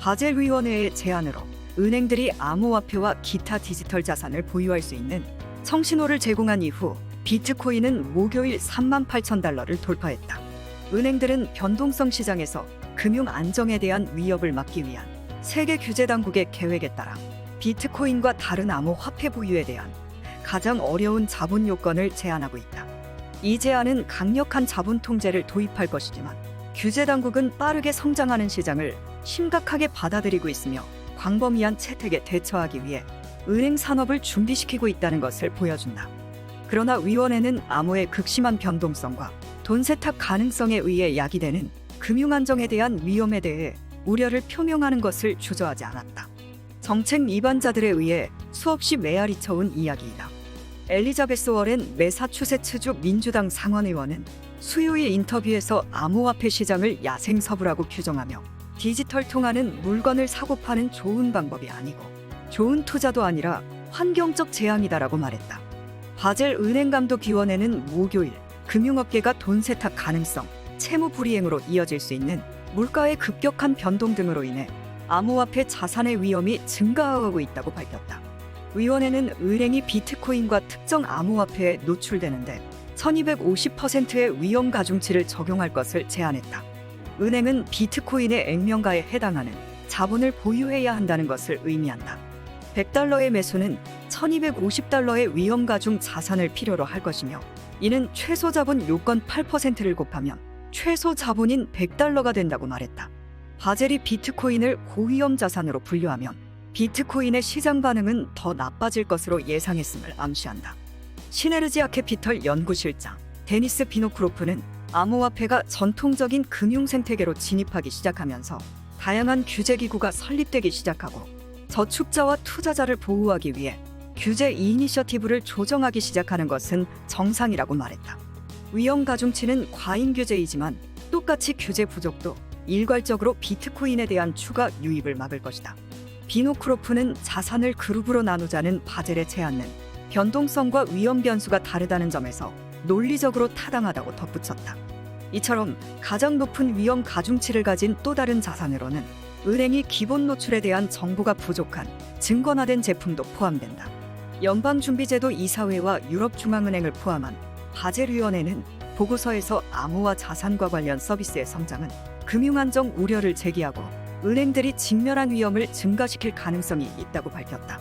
바젤위원회의 제안으로 은행들이 암호화폐와 기타 디지털 자산을 보유할 수 있는 청신호를 제공한 이후 비트코인은 목요일 3만 8천 달러를 돌파했다. 은행들은 변동성 시장에서 금융 안정에 대한 위협을 막기 위한 세계 규제 당국의 계획에 따라 비트코인과 다른 암호화폐 보유에 대한 가장 어려운 자본 요건을 제한하고 있다. 이 제안은 강력한 자본 통제를 도입할 것이지만 규제 당국은 빠르게 성장하는 시장을 심각하게 받아들이고 있으며 광범위한 채택에 대처하기 위해 은행 산업을 준비시키고 있다는 것을 보여준다. 그러나 위원회는 암호의 극심한 변동성과 돈 세탁 가능성에 의해 야기되는 금융 안정에 대한 위험에 대해 우려를 표명하는 것을 주저하지 않았다. 정책 위반자들에 의해 수없이 메아리 쳐온 이야기이다. 엘리자베스 워렌 매사추세츠주 민주당 상원의원은 수요일 인터뷰에서 암호화폐 시장을 야생서부라고 규정하며 디지털 통화는 물건을 사고 파는 좋은 방법이 아니고 좋은 투자도 아니라 환경적 재앙이다라고 말했다. 바젤 은행 감독 위원회는 목요일 금융업계가 돈 세탁 가능성, 채무 불이행으로 이어질 수 있는 물가의 급격한 변동 등으로 인해 암호화폐 자산의 위험이 증가하고 있다고 밝혔다. 위원회는 은행이 비트코인과 특정 암호화폐에 노출되는데 1250%의 위험 가중치를 적용할 것을 제안했다. 은행은 비트코인의 액면가에 해당하는 자본을 보유해야 한다는 것을 의미한다. 100달러의 매수는 1250달러의 위험 가중 자산을 필요로 할 것이며 이는 최소 자본 요건 8%를 곱하면 최소 자본인 100달러가 된다고 말했다. 바젤이 비트코인을 고위험 자산으로 분류하면 비트코인의 시장 반응은 더 나빠질 것으로 예상했음을 암시한다. 시네르지아 캐피털 연구실장 데니스 비노크로프는 암호화폐가 전통적인 금융 생태계로 진입하기 시작하면서 다양한 규제 기구가 설립되기 시작하고 저축자와 투자자를 보호하기 위해 규제 이니셔티브를 조정하기 시작하는 것은 정상이라고 말했다. 위험 가중치는 과잉 규제이지만 똑같이 규제 부족도 일괄적으로 비트코인에 대한 추가 유입을 막을 것이다. 비노크로프는 자산을 그룹으로 나누자는 바젤의 제안은 변동성과 위험 변수가 다르다는 점에서 논리적으로 타당하다고 덧붙였다. 이처럼 가장 높은 위험 가중치를 가진 또 다른 자산으로는 은행이 기본 노출에 대한 정보가 부족한 증권화된 제품도 포함된다. 연방준비제도 이사회와 유럽중앙은행을 포함한 바젤위원회는 보고서에서 암호화 자산과 관련 서비스의 성장은 금융안정 우려를 제기하고 은행들이 직면한 위험을 증가시킬 가능성이 있다고 밝혔다.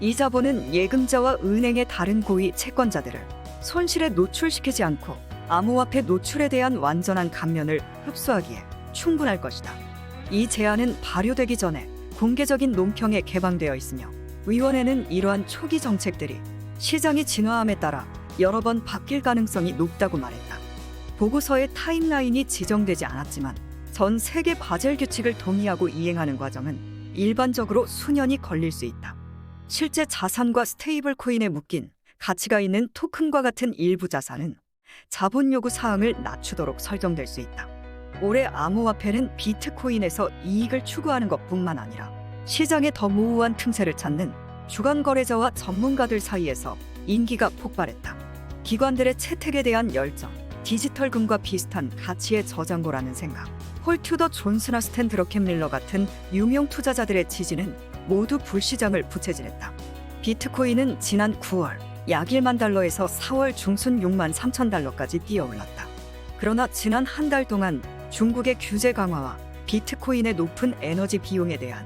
이 자본은 예금자와 은행의 다른 고위 채권자들을 손실에 노출시키지 않고 암호화폐 노출에 대한 완전한 감면을 흡수하기에 충분할 것이다. 이 제안은 발효되기 전에 공개적인 논평에 개방되어 있으며 위원회는 이러한 초기 정책들이 시장이 진화함에 따라 여러 번 바뀔 가능성이 높다고 말했다. 보고서의 타임라인이 지정되지 않았지만 전 세계 바젤 규칙을 동의하고 이행하는 과정은 일반적으로 수년이 걸릴 수 있다. 실제 자산과 스테이블 코인에 묶인 가치가 있는 토큰과 같은 일부 자산은 자본 요구 사항을 낮추도록 설정될 수 있다. 올해 암호화폐는 비트코인에서 이익을 추구하는 것뿐만 아니라 시장에 더 모호한 틈새를 찾는 주간 거래자와 전문가들 사이에서 인기가 폭발했다. 기관들의 채택에 대한 열정, 디지털 금과 비슷한 가치의 저장고라는 생각, 홀 튜더 존스나 스탠 드러켄 밀러 같은 유명 투자자들의 지지는 모두 불시장을 부채질했다. 비트코인은 지난 9월 약 1만 달러에서 4월 중순 6만 3천 달러까지 뛰어올랐다. 그러나 지난 한 달 동안 중국의 규제 강화와 비트코인의 높은 에너지 비용에 대한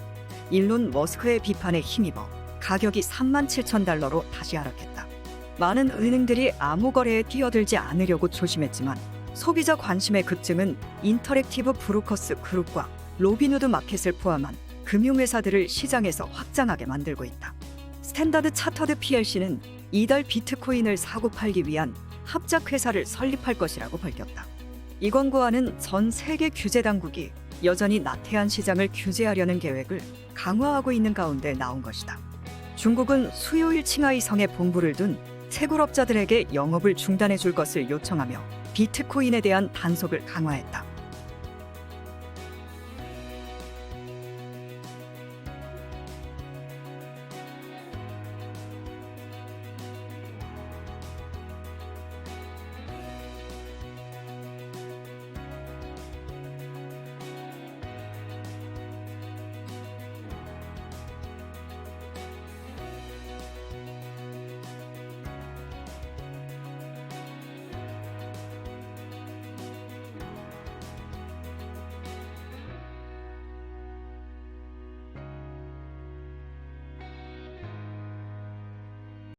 일론 머스크의 비판에 힘입어 가격이 3만 7천 달러로 다시 하락했다. 많은 은행들이 암호 거래에 뛰어들지 않으려고 조심했지만 소비자 관심의 급증은 인터랙티브 브로커스 그룹과 로비누드 마켓을 포함한 금융회사들을 시장에서 확장하게 만들고 있다. 스탠다드 차터드 PLC는 이달 비트코인을 사고 팔기 위한 합작 회사를 설립할 것이라고 밝혔다. 이 권고안은 전 세계 규제 당국이 여전히 나태한 시장을 규제하려는 계획을 강화하고 있는 가운데 나온 것이다. 중국은 수요일 칭하이 성에 본부를 둔 채굴업자들에게 영업을 중단해 줄 것을 요청하며 비트코인에 대한 단속을 강화했다.